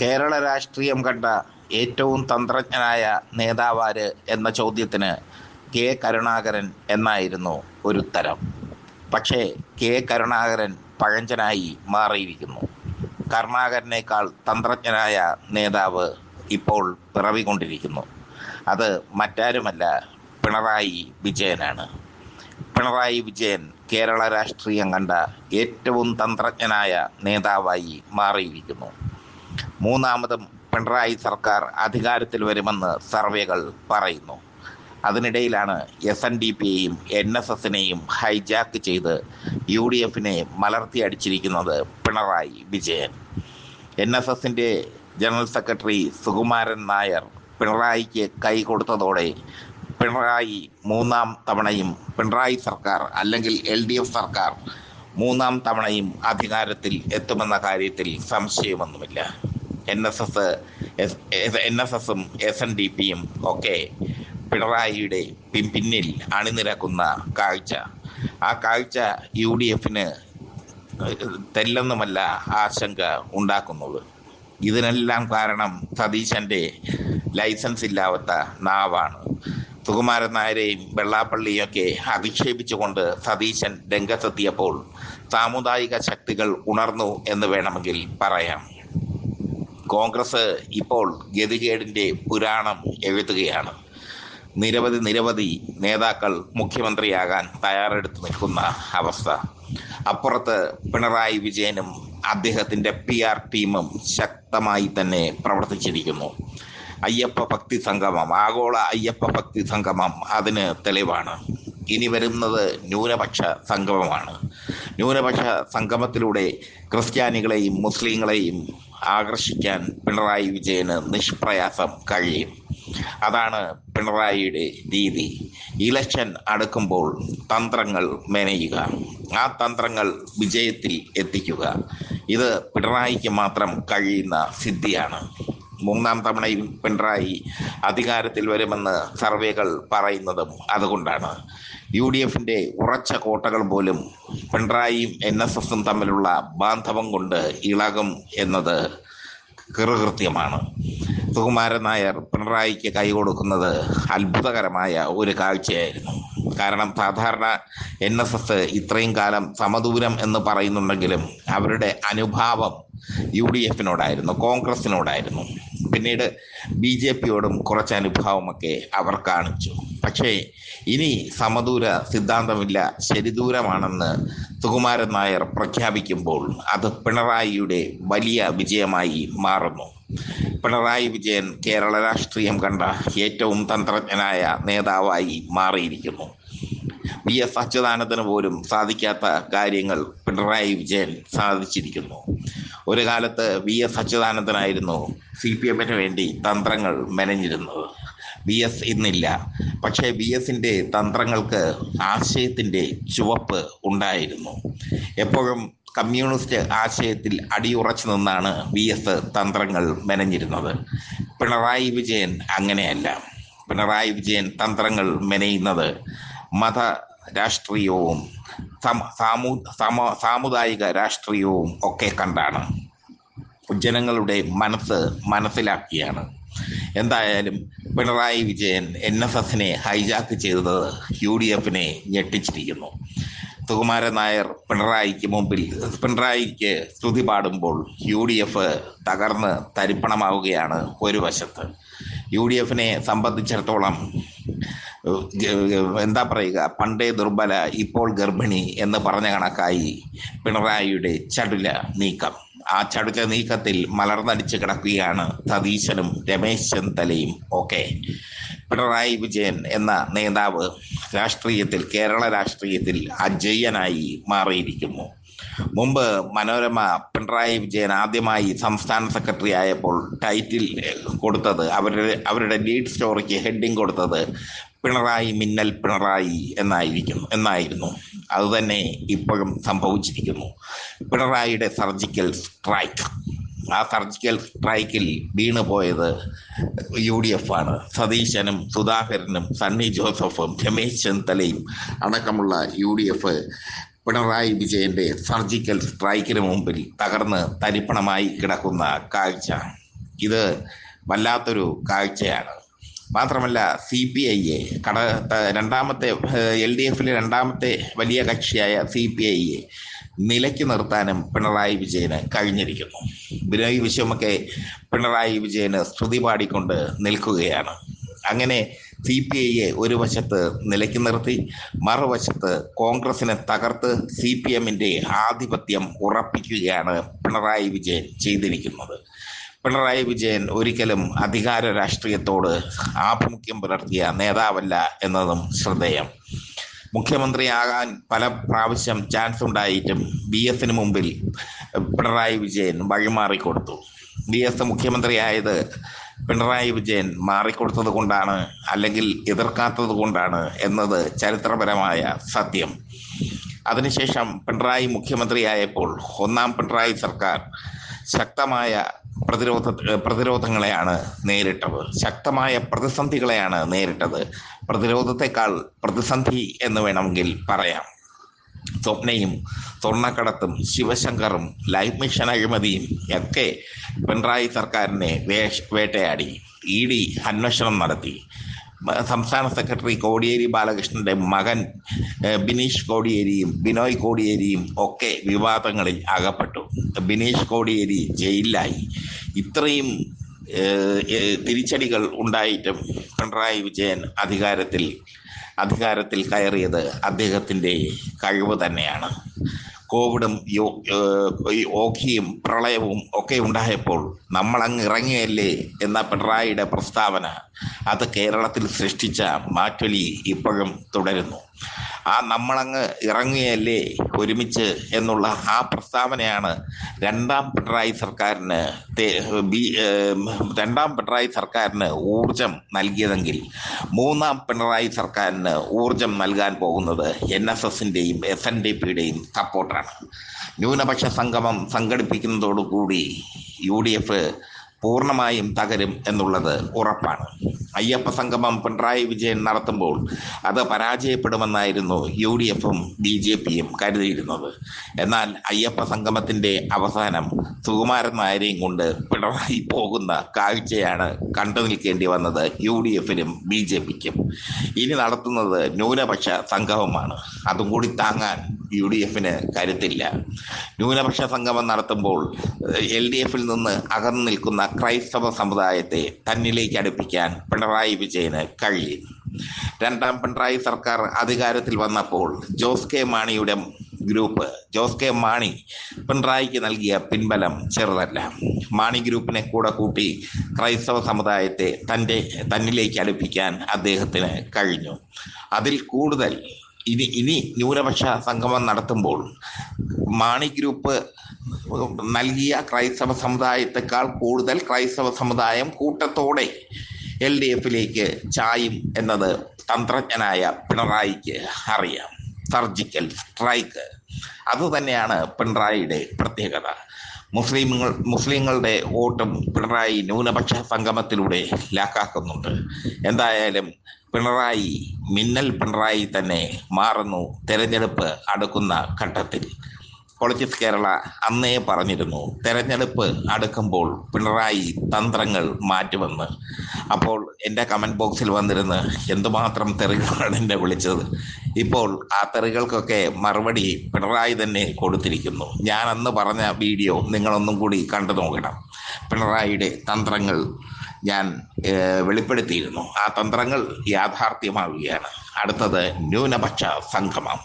കേരള രാഷ്ട്രീയം കണ്ട ഏറ്റവും തന്ത്രജ്ഞനായ നേതാവാര് എന്ന ചോദ്യത്തിന് കെ കരുണാകരൻ എന്നായിരുന്നു ഒരു ഉത്തരം പക്ഷേ കെ കരുണാകരൻ പഴഞ്ചനായി മാറിയിരിക്കുന്നു. കരുണാകരനേക്കാൾ തന്ത്രജ്ഞനായ നേതാവ് ഇപ്പോൾ പിറവികൊണ്ടിരിക്കുന്നു. അത് മറ്റാരുമല്ല പിണറായി വിജയനാണ്. പിണറായി വിജയൻ കേരള രാഷ്ട്രീയം കണ്ട ഏറ്റവും തന്ത്രജ്ഞനായ നേതാവായി മാറിയിരിക്കുന്നു. മൂന്നാമതും പിണറായി സർക്കാർ അധികാരത്തിൽ വരുമെന്ന് സർവേകൾ പറയുന്നു. അതിനിടയിലാണ് എസ് എൻ ഡി പിയെയും എൻ എസ് എസിനെയും ഹൈജാക്ക് ചെയ്ത് യു ഡി എഫിനെ മലർത്തി അടിച്ചിരിക്കുന്നത് പിണറായി വിജയൻ. എൻ എസ് എസിന്റെ ജനറൽ സെക്രട്ടറി സുകുമാരൻ നായർ പിണറായിക്ക് കൈ കൊടുത്തതോടെ പിണറായി മൂന്നാം തവണയും പിണറായി സർക്കാർ അല്ലെങ്കിൽ എൽ ഡി എഫ് സർക്കാർ മൂന്നാം തവണയും അധികാരത്തിൽ എത്തുമെന്ന കാര്യത്തിൽ സംശയമൊന്നുമില്ല. N S S N S എസും എസ് എൻ ഡി പിയും ഒക്കെ പിണറായിയുടെ പിന്നിൽ അണിനിരക്കുന്ന കാഴ്ച. ആ കാഴ്ച യു ഡി എഫിന് തെല്ലെന്നുമല്ല ആശങ്ക ഉണ്ടാക്കുന്നത്. ഇതിനെല്ലാം കാരണം സതീശന്റെ ലൈസൻസ് ഇല്ലാത്ത നാവാണ്. സുകുമാരൻ നായരെയും വെള്ളാപ്പള്ളിയും ഒക്കെ അധിക്ഷേപിച്ചുകൊണ്ട് സതീശൻ രംഗത്തെത്തിയപ്പോൾ സാമുദായിക ശക്തികൾ ഉണർന്നു എന്ന് വേണമെങ്കിൽ പറയാം. കോൺഗ്രസ് ഇപ്പോൾ ഗതികേടിന്റെ പുരാണം എഴുതുകയാണ്. നിരവധി നിരവധി നേതാക്കൾ മുഖ്യമന്ത്രിയാകാൻ തയ്യാറെടുത്ത് നിൽക്കുന്ന അവസ്ഥ. അപ്പുറത്ത് പിണറായി വിജയനും അദ്ദേഹത്തിന്റെ പി ആർ ടീമും ശക്തമായി തന്നെ പ്രവർത്തിച്ചിരിക്കുന്നു. അയ്യപ്പ ഭക്തി സംഗമം ആഗോള അയ്യപ്പ ഭക്തി സംഗമം അതിന് തെളിവാണ്. ഇനി വരുന്നത് ന്യൂനപക്ഷ സംഗമമാണ്. ന്യൂനപക്ഷ സംഗമത്തിലൂടെ ക്രിസ്ത്യാനികളെയും മുസ്ലിങ്ങളെയും ആകർഷിക്കാൻ പിണറായി വിജയന് നിഷ്പ്രയാസം കഴിയും. അതാണ് പിണറായിയുടെ രീതി. ഇലക്ഷൻ അടുക്കുമ്പോൾ തന്ത്രങ്ങൾ മെനയുക. ആ തന്ത്രങ്ങൾ വിജയത്തിൽ എത്തിക്കുക. ഇത് പിണറായിക്ക് മാത്രം കഴിയുന്ന സിദ്ധിയാണ്. മൂന്നാം തവണയും പിണറായി അധികാരത്തിൽ വരുമെന്ന് സർവേകൾ പറയുന്നതും അതുകൊണ്ടാണ്. യു ഡി എഫിന്റെ ഉറച്ച കോട്ടകൾ പോലും പിണറായിയും എൻ എസ് എസും തമ്മിലുള്ള ബാന്ധവം കൊണ്ട് ഇളകും എന്നത് കൃകൃത്യമാണ് സുകുമാരൻ നായർ പിണറായിക്ക് കൈ കൊടുക്കുന്നത് അത്ഭുതകരമായ ഒരു കാഴ്ചയായിരുന്നു. കാരണം സാധാരണ എൻ എസ് എസ് ഇത്രയും കാലം സമദൂരം എന്ന് പറയുന്നുണ്ടെങ്കിലും അവരുടെ അനുഭാവം യു ഡി എഫിനോടായിരുന്നു കോൺഗ്രസിനോടായിരുന്നു. പിന്നീട് ബി ജെ പിയോടും കുറച്ച് അനുഭാവമൊക്കെ അവർ കാണിച്ചു. പക്ഷേ ഇനി സമദൂര സിദ്ധാന്തമില്ല ശരിദൂരമാണെന്ന് സുകുമാരൻ നായർ പ്രഖ്യാപിക്കുമ്പോൾ അത് പിണറായിയുടെ വലിയ വിജയമായി മാറുന്നു. പിണറായി വിജയൻ കേരള രാഷ്ട്രീയം കണ്ട ഏറ്റവും തന്ത്രജ്ഞനായ നേതാവായി മാറിയിരിക്കുന്നു. വി എസ് അച്യുതാനന്ദന് പോലും സാധിക്കാത്ത കാര്യങ്ങൾ പിണറായി വിജയൻ സാധിച്ചിരിക്കുന്നു. ഒരു കാലത്ത് വി എസ് അച്യുതാനന്ദനായിരുന്നു സി പി എമ്മിന് വേണ്ടി തന്ത്രങ്ങൾ മെനഞ്ഞിരുന്നത്. വി എസ് ഇന്നില്ല. പക്ഷേ വി എസിന്റെ തന്ത്രങ്ങൾക്ക് ആശയത്തിന്റെ ചുവപ്പ് ഉണ്ടായിരുന്നു. എപ്പോഴും കമ്മ്യൂണിസ്റ്റ് ആശയത്തിൽ അടിയുറച്ചു നിന്നാണ് വി എസ് തന്ത്രങ്ങൾ മെനഞ്ഞിരുന്നത്. പിണറായി വിജയൻ അങ്ങനെയല്ല. പിണറായി വിജയൻ തന്ത്രങ്ങൾ മെനയുന്നത് മത രാഷ്ട്രീയവും സാമൂ സാമു സാമുദായിക രാഷ്ട്രീയവും ഒക്കെ കണ്ടാണ്. ജനങ്ങളുടെ മനസ്സ് മനസ്സിലാക്കിയാണ്. എന്തായാലും പിണറായി വിജയൻ എൻ എസ് എസിനെ ഹൈജാക്ക് ചെയ്തത് യു ഡി എഫിനെ ഞെട്ടിച്ചിരിക്കുന്നു. സുകുമാരൻ നായർ പിണറായിക്ക് മുമ്പിൽ പിണറായിക്ക് സ്തുതി പാടുമ്പോൾ യു ഡി എഫ് തകർന്ന് തരിപ്പണമാവുകയാണ് ഒരു വശത്ത്. യു ഡി എഫിനെ സംബന്ധിച്ചിടത്തോളം എന്താ പറയുക പണ്ടേ ദുർബല ഇപ്പോൾ ഗർഭിണി എന്ന് പറഞ്ഞ കണക്കായി പിണറായിയുടെ ചടുല നീക്കം. ആ ചടുക്ക നീക്കത്തിൽ മലർന്നടിച്ച് കിടക്കുകയാണ് സതീശനും രമേശ് ചെന്നിത്തലയും ഒക്കെ പിണറായി വിജയൻ എന്ന നേതാവ് രാഷ്ട്രീയത്തിൽ കേരള രാഷ്ട്രീയത്തിൽ അജയ്യനായി മാറിയിരിക്കുന്നു. മുമ്പ് മനോരമ പിണറായി വിജയൻ ആദ്യമായി സംസ്ഥാന സെക്രട്ടറി ആയപ്പോൾ ടൈറ്റിൽ കൊടുത്തത് അവരുടെ അവരുടെ ലീഡ് സ്റ്റോറിക്ക് ഹെഡിങ് കൊടുത്തത് പിണറായി മിന്നൽ പിണറായി എന്നായിരിക്കുന്നു എന്നായിരുന്നു. അതുതന്നെ ഇപ്പോഴും സംഭവിച്ചിരിക്കുന്നു. പിണറായിയുടെ സർജിക്കൽ സ്ട്രൈക്ക്. ആ സർജിക്കൽ സ്ട്രൈക്കിൽ വീണു പോയത് യു ഡി എഫ് ആണ്. സതീശനും സുധാകരനും സണ്ണി ജോസഫും രമേശ് ചെന്നിത്തലയും അടക്കമുള്ള യു ഡി എഫ് പിണറായി വിജയന്റെ സർജിക്കൽ സ്ട്രൈക്കിന് മുമ്പിൽ തകർന്ന് തരിപ്പണമായി കിടക്കുന്ന കാഴ്ച. ഇത് വല്ലാത്തൊരു കാഴ്ചയാണ്. മാത്രമല്ല സി പി ഐയെ കട രണ്ടാമത്തെ എൽ ഡി എഫിലെ രണ്ടാമത്തെ വലിയ കക്ഷിയായ സി പി ഐയെ നിലയ്ക്ക് നിർത്താനും പിണറായി വിജയന് കഴിഞ്ഞിരിക്കുന്നു. ബിനോയ് വിശ്വമൊക്കെ പിണറായി വിജയന് സ്തുതി പാടിക്കൊണ്ട് നിൽക്കുകയാണ്. അങ്ങനെ സി പി ഐയെ ഒരു വശത്ത് നിലയ്ക്ക് നിർത്തി മറുവശത്ത് കോൺഗ്രസിനെ തകർത്ത് സി പി എമ്മിന്റെ ആധിപത്യം ഉറപ്പിക്കുകയാണ് പിണറായി വിജയൻ ചെയ്തിരിക്കുന്നത്. പിണറായി വിജയൻ ഒരിക്കലും അധികാര രാഷ്ട്രീയത്തോട് ആഭിമുഖ്യം പുലർത്തിയ നേതാവല്ല എന്നതും ശ്രദ്ധേയം. മുഖ്യമന്ത്രിയാകാൻ പല പ്രാവശ്യം ചാൻസ് ഉണ്ടായിട്ടും ബി എസിന് മുമ്പിൽ പിണറായി വിജയൻ വഴിമാറിക്കൊടുത്തു. ബി എസ് മുഖ്യമന്ത്രിയായത് പിണറായി വിജയൻ മാറിക്കൊടുത്തത് കൊണ്ടാണ് അല്ലെങ്കിൽ എതിർക്കാത്തത് കൊണ്ടാണ് എന്നത് ചരിത്രപരമായ സത്യം. അതിനുശേഷം പിണറായി മുഖ്യമന്ത്രിയായപ്പോൾ ഒന്നാം പിണറായി സർക്കാർ ശക്തമായ പ്രതിരോധ പ്രതിരോധങ്ങളെയാണ് നേരിട്ടത്. ശക്തമായ പ്രതിസന്ധികളെയാണ് നേരിട്ടത്. പ്രതിരോധത്തെക്കാൾ പ്രതിസന്ധി എന്ന് വേണമെങ്കിൽ പറയാം. സ്വപ്നയും സ്വർണക്കടത്തും ശിവശങ്കറും ലൈഫ് മിഷൻ അഴിമതിയും ഒക്കെ പിണറായി സർക്കാരിനെ വേഷ വേട്ടയാടി. ഇ ഡി അന്വേഷണം നടത്തി. സംസ്ഥാന സെക്രട്ടറി കോടിയേരി ബാലകൃഷ്ണന്റെ മകൻ ബിനീഷ് കോടിയേരിയും ബിനോയ് കോടിയേരിയും ഒക്കെ വിവാദങ്ങളിൽ അകപ്പെട്ടു. ബിനീഷ് കോടിയേരി ജയിലിലായി. ഇത്രയും തിരിച്ചടികൾ ഉണ്ടായിട്ടും പിണറായി വിജയൻ അധികാരത്തിൽ അധികാരത്തിൽ കയറിയത് അദ്ദേഹത്തിന്റെ കഴിവ് തന്നെയാണ്. കോവിഡും ഈ ഓഖിയും പ്രളയവും ഒക്കെ ഉണ്ടായപ്പോൾ നമ്മളങ്ങ് ഇറങ്ങിയല്ലേ എന്ന പിണറായിയുടെ പ്രസ്താവന അത് കേരളത്തിൽ സൃഷ്ടിച്ച മാറ്റൊലി ഇപ്പോഴും തുടരുന്നു. ആ നമ്മളങ്ങ് ഇറങ്ങിയല്ലേ ഒരുമിച്ച് എന്നുള്ള ആ പ്രസ്താവനയാണ് രണ്ടാം പിണറായി സർക്കാരിന് രണ്ടാം പിണറായി സർക്കാരിന് ഊർജം നൽകിയതെങ്കിൽ മൂന്നാം പിണറായി സർക്കാരിന് ഊർജം നൽകാൻ പോകുന്നത് എൻ എസ് എസിന്റെയും എസ് എൻ ഡി പിയുടെയും സപ്പോർട്ടാണ്. ന്യൂനപക്ഷ സംഗമം സംഘടിപ്പിക്കുന്നതോടുകൂടി യു ഡി എഫ് പൂർണമായും തകരും എന്നുള്ളത് ഉറപ്പാണ്. അയ്യപ്പ സംഗമം പിണറായി വിജയൻ നടത്തുമ്പോൾ അത് പരാജയപ്പെടുമെന്നായിരുന്നു യു ഡി എഫും ബി ജെ പിയും കരുതിയിരുന്നത്. എന്നാൽ അയ്യപ്പ സംഗമത്തിന്റെ അവസാനം സുകുമാരൻ നായരെയും കൊണ്ട് പിണറായി പോകുന്ന കാഴ്ചയാണ് കണ്ടു നിൽക്കേണ്ടി വന്നത് യു ഡി എഫിനും ബി ജെ പിക്കും. ഇനി നടത്തുന്നത് ന്യൂനപക്ഷ സംഗമമാണ്. അതും കൂടി താങ്ങാൻ യു ഡി എഫിന് കരുത്തില്ല. ന്യൂനപക്ഷ സംഗമം നടത്തുമ്പോൾ എൽ ഡി എഫിൽ നിന്ന് അകന്നു നിൽക്കുന്ന ക്രൈസ്തവ സമുദായത്തെ തന്നിലേക്ക് അടുപ്പിക്കാൻ പിണറായി വിജയന് കഴിയും. രണ്ടാം പിണറായി സർക്കാർ അധികാരത്തിൽ വന്നപ്പോൾ ജോസ് കെ മാണിയുടെ ഗ്രൂപ്പ് ജോസ് കെ മാണി പിണറായിക്ക് നൽകിയ പിൻബലം ചെറുതല്ല. മാണി ഗ്രൂപ്പിനെ കൂടെ കൂട്ടി ക്രൈസ്തവ സമുദായത്തെ തന്റെ തന്നിലേക്ക് അടുപ്പിക്കാൻ അദ്ദേഹത്തിന് കഴിഞ്ഞു. അതിൽ കൂടുതൽ ഇനി ഇനി ന്യൂനപക്ഷ സംഗമം നടത്തുമ്പോൾ മാണി ഗ്രൂപ്പ് നൽകിയ ക്രൈസ്തവ സമുദായത്തെക്കാൾ കൂടുതൽ ക്രൈസ്തവ സമുദായം കൂട്ടത്തോടെ എൽ ഡി എഫിലേക്ക് ചായും എന്നത് തന്ത്രജ്ഞനായ പിണറായിക്ക് അറിയാം. Surgical strike. അതുതന്നെയാണ് പിണറായിയുടെ പ്രത്യേകത. മുസ്ലിമുകൾ മുസ്ലിങ്ങളുടെ വോട്ടും പിണറായി ന്യൂനപക്ഷ സംഗമത്തിലൂടെ ലാക്കാക്കുന്നുണ്ട്. എന്തായാലും പിണറായി മിന്നൽ പിണറായി തന്നെ മാറുന്നു തെരഞ്ഞെടുപ്പ് അടുക്കുന്ന ഘട്ടത്തിൽ. പൊളിറ്റിക്സ് കേരള അന്നേ പറഞ്ഞിരുന്നു തെരഞ്ഞെടുപ്പ് അടുക്കുമ്പോൾ പിണറായി തന്ത്രങ്ങൾ മാറ്റുമെന്ന്. അപ്പോൾ എന്റെ കമന്റ് ബോക്സിൽ വന്നിരുന്ന് എന്തുമാത്രം തെറികളാണ് എന്നെ വിളിച്ചത്? ഇപ്പോൾ ആ തെറികൾക്കൊക്കെ മറുപടി പിണറായി തന്നെ കൊടുത്തിരിക്കുന്നു. ഞാൻ അന്ന് പറഞ്ഞ വീഡിയോ നിങ്ങളൊന്നും കൂടി കണ്ടു നോക്കണം. പിണറായിയുടെ തന്ത്രങ്ങൾ ഞാൻ വെളിപ്പെടുത്തിയിരുന്നു. ആ തന്ത്രങ്ങൾ യാഥാർത്ഥ്യമാവുകയാണ്. അടുത്തത് ന്യൂനപക്ഷ സംഗമം.